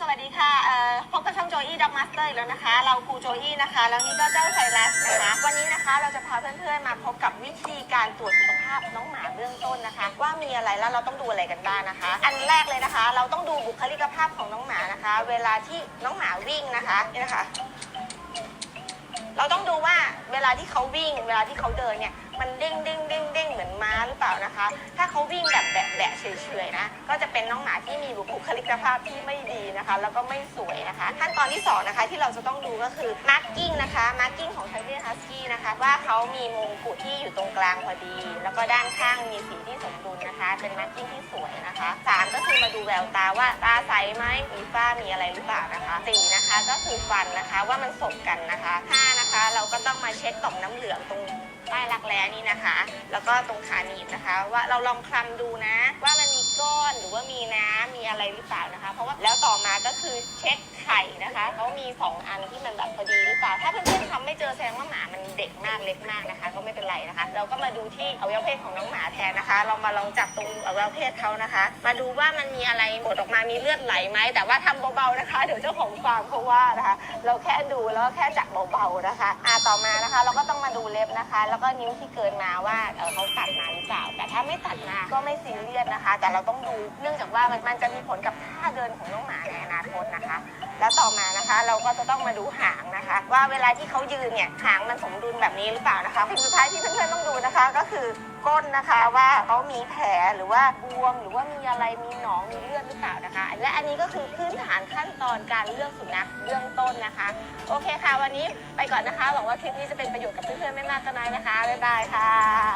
สวัสดีค่ะเอ่อพบกับช่องโจอี้ด็อกมาสเตอร์อีกแล้วนะคะ เราครูโจอี้นะคะ แล้วนี่ก็เจ้าไซรัสนะคะ วันนี้นะคะเราจะพาเพื่อนๆมาพบกับวิธีการตรวจสุขภาพน้องหมาเบื้องต้นนะคะ ว่ามีอะไรแล้วเราต้องดูอะไรกันบ้างนะคะ อันแรกเลยนะคะ เราต้องดูบุคลิกภาพของน้องหมานะคะ เวลาที่น้องหมาวิ่งนะคะนี่นะคะ เราต้องดูว่าเวลาที่เขาวิ่ง เวลาที่เขาเดินเนี่ยมันเด้งเด้งเด้งเด้งเหมือนม้าหรือเปล่านะคะ ถ้าเขาวิ่งแบบแบะแบะเฉยๆนะ ก็จะเป็นน้องหมาที่มีบุคลิกภาพที่ไม่ดีนะคะ แล้วก็ไม่สวยนะคะ ขั้นตอนที่สองนะคะที่เราจะต้องดูก็คือมาร์กิ้งนะคะมาร์กิ้งของไทเบียฮัสกี้นะคะว่าเขามีมงกุฎที่อยู่ตรงกลางพอดี แล้วก็ด้านข้างมีสีที่สมดุลนะคะ เป็นมาร์กิ้งที่สวยนะคะสามก็คือมาดูแววตาว่าตาใสไหมมีฝ้ามีอะไรหรือเปล่านะคะสี่นะคะก็คือฟันนะคะว่ามันสบกันนะคะห้านะคะ เราก็ต้องมาเช็คต่อมน้ำเหลืองตรง ใต้รักแร้นี่นะคะ แล้วก็ตรงขาหนีบนะคะ ว่าเราลองคลำดูนะ ว่ามันมีก้อนหรือว่ามีน้ำมีอะไรหรือเปล่านะคะ เพราะว่าแล้วต่อมาก็คือเช็คไข่นะคะเขามีสองอันที่มันแบบพอดีหรือเปล่า ถ้าเพื่อนๆทำไม่เจอแสดงว่าหมามัน ด็กมากเล็กมากนะคะ ก็ไม่เป็นไรนะคะ เราก็มาดูที่อวัยวะเพศของน้องหมาแทนนะคะ เรามาลองจับตรงอวัยวะเพศเขานะคะ มาดูว่ามันมีอะไรบดออกมามีเลือดไหลไหมแต่ว่าทำเบาๆนะคะ เดี๋ยวเจ้าของฟาร์มเขาว่านะคะ เราแค่ดูแล้วก็แค่จับเบาๆนะคะอ่าต่อมานะคะ เราก็ต้องมาดูเล็บนะคะ แล้วก็นิ้วที่เกินมาว่าเออเขา ถ้าไม่ตัดมาก็ไม่ซีเรียสนะคะ แต่เราต้องดูเนื่องจากว่ามันมันจะมีผลกับท่าเดินของน้องหมาในอนาคตนะคะ แล้วต่อมานะคะ เราก็จะต้องมาดูหางนะคะ ว่าเวลาที่เขายืนเนี่ยหางมันสมดุลแบบนี้หรือเปล่านะคะสิ่งสุดท้ายที่เพื่อนๆต้องดูนะคะ ก็คือก้นนะคะว่าเขามีแผลหรือว่าบวมหรือว่ามีอะไรมีหนองมีเลือดหรือเปล่านะคะ และอันนี้ก็คือพื้นฐานขั้นตอนการเลือกสุนัขเบื้องต้นนะคะ โอเคค่ะ วันนี้ไปก่อนนะคะหวังว่าคลิปนี้จะเป็นประโยชน์กับเพื่อนๆไม่มากก็น้อยนะคะบ๊ายบายค่ะ